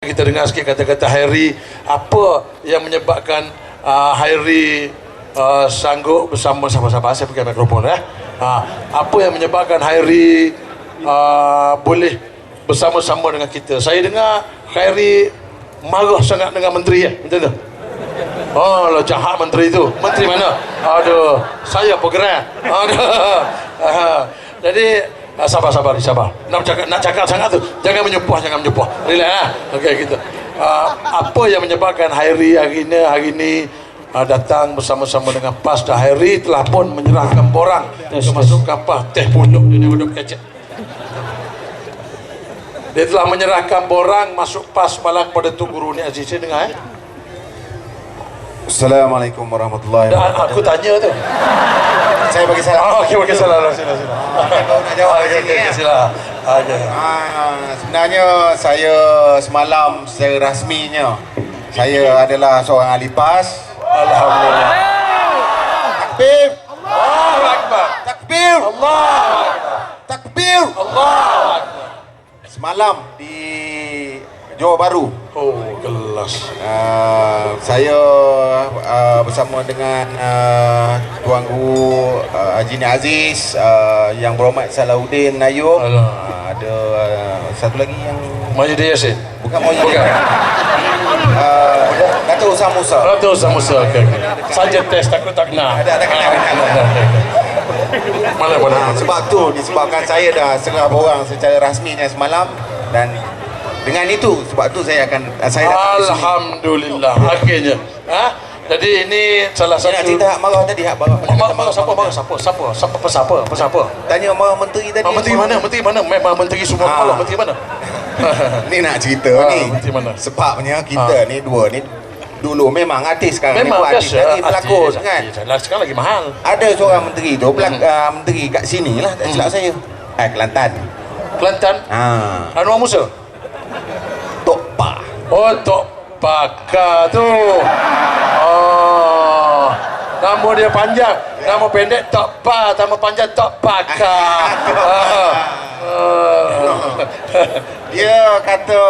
kita dengar sikit kata-kata Hairi apa yang menyebabkan uh, Hairi uh, sanggup bersama sahabat-sahabat saya pakai mikrofon eh uh, apa yang menyebabkan Hairi uh, boleh bersama-sama dengan kita saya dengar Hairi marah sangat dengan menteri ya betul tak Oh, lah jahat menteri tu. Menteri mana? Aduh, saya program. Aduh. Ah, Jadi ah, sabar sabar sabar. Nak cakap nak cakap sangat tu. Jangan menyumpah, jangan menyumpah. Relax ah. Okey gitu. Ah, apa yang menyebabkan Hairi hari ini hari ini ah, datang bersama-sama dengan PAS dan Hairi telah pun menyerahkan borang termasuk kapal teh puluk dia duduk kecek. Dia telah menyerahkan borang masuk PAS malam kepada tu guru ni Aziz saya dengar eh. Assalamualaikum warahmatullahi wabarakatuh. aku tanya tu. Saya bagi salam. Oh, okey salah lah sila sila. Kau nak jawab Okey di sini okey ya? sila. Okey. Ah, sebenarnya saya semalam secara rasminya saya adalah seorang ahli PAS. Alhamdulillah. Takbir, Allahu akbar. takbir, Allah. takbir. Allah. Semalam di Johor Bahru Oh, kelas. uh, saya uh, bersama dengan uh, Tuan Guru uh, Haji Aziz uh, yang berhormat Salahuddin Alah. uh, ada uh, satu lagi yang Maju dia Yasin. bukan mau Bukan. uh, Dato' Usam Musa Kalau tu sama Musa. Okey. Saja test takut tak kenal. Ada- ada mana. Ha, mana. sebab tu disebabkan saya dah serah borang secara rasminya semalam dan dengan itu sebab tu saya akan saya. Alhamdulillah. Akhirnya. Ha? Jadi ini salah satu cerita hak marah tadi hak marah. Marah marah siapa marah siapa siapa siapa siapa siapa Tanya marah menteri tadi. Ah, menteri mana? Menteri mana? Memang menteri semua Ah. kepala. Menteri mana? Ni nak cerita Ah, ni. menteri mana? Sebabnya kita ni dua ni dulu memang artis sekarang Memang ni buat artis lagi pelakon kan. Lah sekarang lagi mahal. Ada seorang menteri tu pelak, Hmm. uh, menteri kat sini lah tak silap saya. Ah Kelantan. Kelantan. Ha. Anwar Musa. Oh, Tok Pakar tu. Oh. Nama dia panjang. Nama pendek Tok Pa. Nama panjang Tok Pakar. Ah. Ah. Dia kata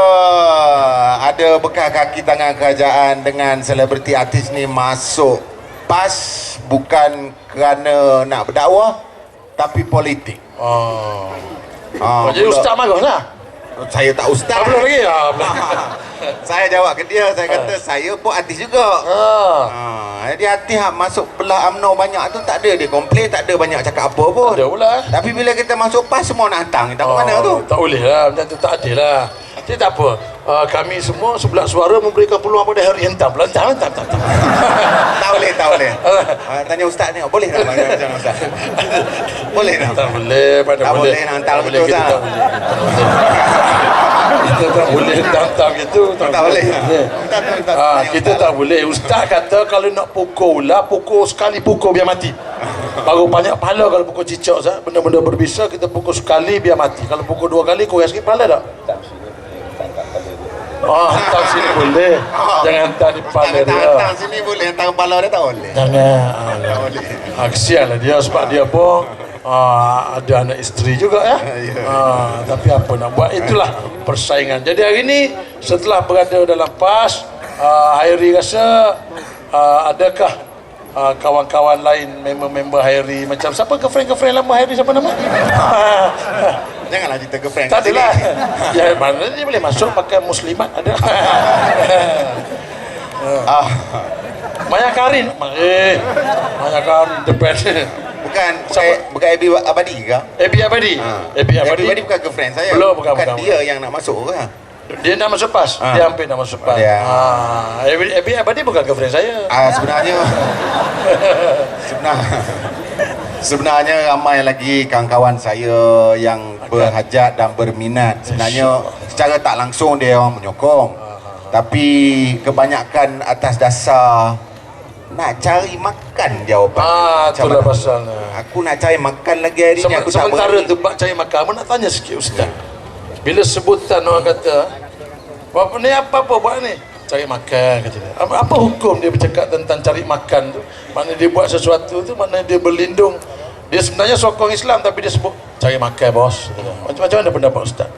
ada bekas kaki tangan kerajaan dengan selebriti artis ni masuk PAS bukan kerana nak berdakwah tapi politik. Oh. Ha, Oh, jadi pula- ustaz marah lah. Saya tak ustaz. Ah, belum lagi. Ah, belum. saya jawab ke dia, saya kata saya pun artis juga. Ah. Ha, jadi artis hak masuk belah UMNO banyak tu tak ada dia komplain, tak ada banyak cakap apa pun. Ada pula. eh. Tapi bila kita masuk PAS semua nak hantar kita ke mana tu? Tak boleh lah, macam tu tak adil lah. Jadi tak apa, uh, kami semua sebelah suara memberikan peluang pada Harry hentam. Lantar, hentam, hentam. tak boleh, tak boleh. Ha, tanya ustaz tengok, boleh tak macam ustaz? Boleh tak? Tak boleh, mana Tak boleh. boleh nak Tak betul, kita tak boleh. Kita tak boleh hentam-hentam gitu. Tak boleh. Tak, tak, tak. Ah, kita tak boleh. Ustaz kata kalau nak pukul lah, pukul sekali pukul biar mati. Baru banyak pahala kalau pukul cicak sah. Benda-benda berbisa kita pukul sekali biar mati. Kalau pukul dua kali kurang sikit pahala tak? Oh, hantar sini boleh. Jangan hantar di kepala dia. hantar sini boleh, hantar kepala dia tak boleh. Jangan. Tak boleh. Ah, kesian lah dia sebab dia pun ah, ada anak isteri juga ya. Ya. Ah, tapi apa nak buat itulah persaingan. Jadi hari ini setelah berada dalam PAS, ah, Hairi rasa ah, adakah ah, kawan-kawan lain member-member Hairi macam siapa girlfriend-girlfriend lama Hairi siapa nama? Janganlah cerita girlfriend. tak kat sini. adalah. ya mana dia boleh masuk pakai muslimat ada. Ah, Maya Karin. Eh, Maya Karin depan. bukan, bukan, Siapa? bukan Abi Abadi ke? Ebi Abadi. Ha. Abadi. Abadi bukan girlfriend saya. Belum, bukan, bukan, dia yang nak masuk ke? Dia nak masuk PAS. Ha. Dia hampir nak masuk PAS. Dia. Ha. Ebi Abadi bukan girlfriend saya. Ah sebenarnya sebenarnya sebenarnya ramai lagi kawan-kawan saya yang berhajat dan berminat. Sebenarnya secara tak langsung dia orang menyokong. Tapi kebanyakan atas dasar nak cari makan jawapan. Ah, Macam itulah mana? pasalnya. Aku nak cari makan lagi hari ni aku tak sementara berani. tu bak cari makan, aku nak tanya sikit Ustaz. Bila sebutan orang kata, apa ni apa-apa buat ni? Cari makan kata dia. Apa, apa hukum dia bercakap tentang cari makan tu? Maknanya dia buat sesuatu tu, maknanya dia berlindung. Dia sebenarnya sokong Islam tapi dia sebut cari makan bos. Macam-macam mana pendapat Ustaz?